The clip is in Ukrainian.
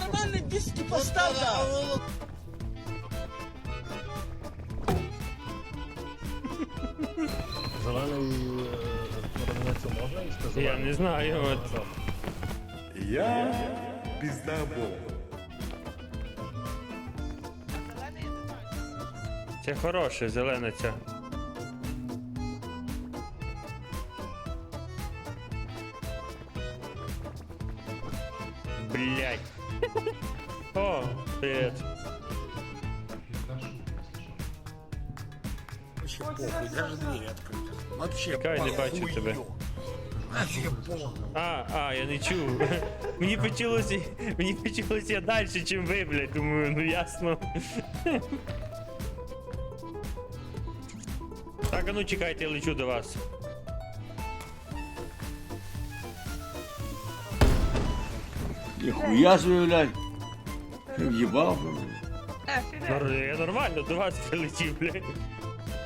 нормальні диски постав, да. Зелений ремінець можна їсти? Я не знаю, от. Я пиздабол. Це хороше, зелена ця. Блять. О, привет. Вообще похуй, даже двери открыты. Вообще Чекай, не бачу похуй. тебе. Вообще похуй. А, а, я не чув. Мені почулося, мені почулося я далі, чим ви, блядь. Думаю, ну ясно. Так, а ну чекайте, я лечу до вас. Ніхуя блядь. В'їбав, блядь. Я нормально до вас прилетів, блядь.